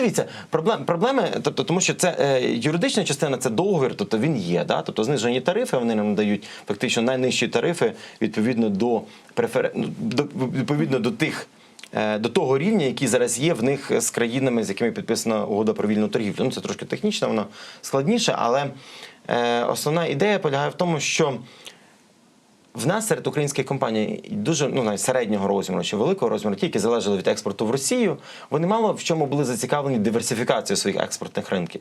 дивіться, проблем, проблеми, тобто, тому що це е, юридична частина, це договір, тобто він є. Да? Тобто знижені тарифи, вони нам дають фактично найнижчі тарифи відповідно до префер... ну, до, відповідно до тих. е, До того рівня, який зараз є в них з країнами, з якими підписана угода про вільну торгівлю. Ну це трошки технічно, воно складніше, але е, основна ідея полягає в тому, що в нас серед українських компаній дуже ну навіть середнього розміру чи великого розміру, ті, які залежали від експорту в Росію, вони мало в чому були зацікавлені диверсифікацією своїх експортних ринків.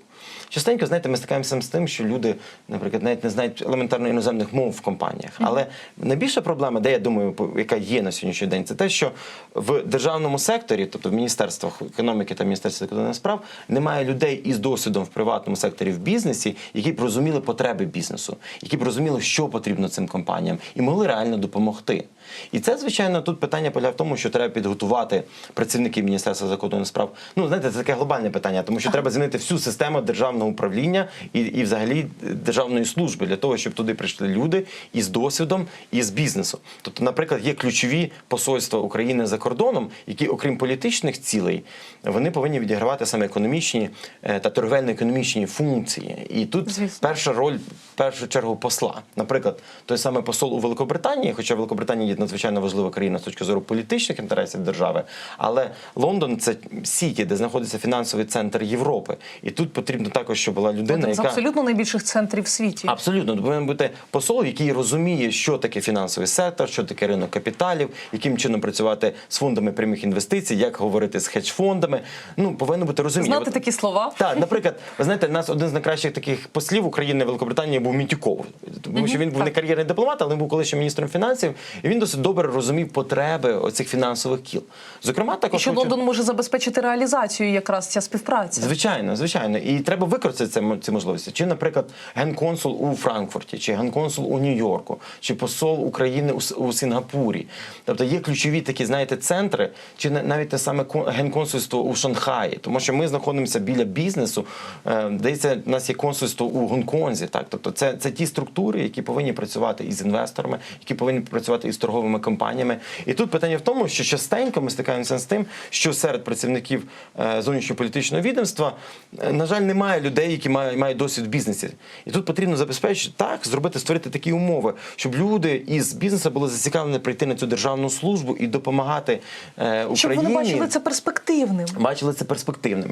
Частенько, знаєте, ми стикаємося з тим, що люди, наприклад, навіть не знають елементарно іноземних мов в компаніях. Але найбільша проблема, де я думаю, яка є на сьогоднішній день, це те, що в державному секторі, тобто в міністерствах економіки та міністерстві закордонних справ, немає людей із досвідом в приватному секторі в бізнесі, які б розуміли потреби бізнесу, які б розуміли, що потрібно цим компаніям, і могли реально допомогти. І це, звичайно, тут питання полягає в тому, що треба підготувати працівників Міністерства закордонних справ. Ну, знаєте, це таке глобальне питання, тому що треба змінити всю систему державного управління і, і взагалі державної служби для того, щоб туди прийшли люди із досвідом і з бізнесу. Тобто, наприклад, є ключові посольства України за кордоном, які, окрім політичних цілей, вони повинні відігравати саме економічні е, та торговельно-економічні функції. І тут Звісно. перша роль в першу чергу посла. Наприклад, той самий посол у Великобританії, хоча Великобританія є надзвичайно важлива країна з точки зору політичних інтересів держави, але Лондон це сіті, де знаходиться фінансовий центр Європи. І тут потрібно також, щоб була людина, Один з яка абсолютно найбільших центрів в світі. Абсолютно повинен бути посол, який розуміє, що таке фінансовий сектор, що таке ринок капіталів, яким чином працювати з фондами прямих інвестицій, як говорити з хедж-фондами. Ну повинно бути розуміння. Знати От- такі слова. так, наприклад, ви знаєте, нас один з найкращих таких послів України Великобританії був Мітюков, тому що він був не кар'єрний дипломат, але він був колишнім міністром фінансів, і він досить добре розумів потреби оцих фінансових кіл. Зокрема, І що Лондон може забезпечити реалізацію якраз ця співпраця. Звичайно, звичайно. І треба використати це, ці можливості. Чи, наприклад, генконсул у Франкфурті, чи генконсул у Нью-Йорку, чи посол України у, Сінгапурі. Тобто є ключові такі, знаєте, центри, чи на- навіть те саме кон- генконсульство у Шанхаї, тому що ми знаходимося біля бізнесу. Е, Здається, у нас є консульство у Гонконзі. Так, тобто, це, це ті структури, які повинні працювати із інвесторами, які повинні працювати із торговими компаніями. І тут питання в тому, що частенько ми стикаємося з тим, що серед працівників е, зовнішньополітичного відомства, е, на жаль, немає людей, які мають, мають досвід в бізнесі. І тут потрібно забезпечити так, зробити, створити такі умови, щоб люди із бізнесу були зацікавлені прийти на цю державну службу і допомагати е, Україні. Щоб вони бачили це перспективним. бачили це перспективним.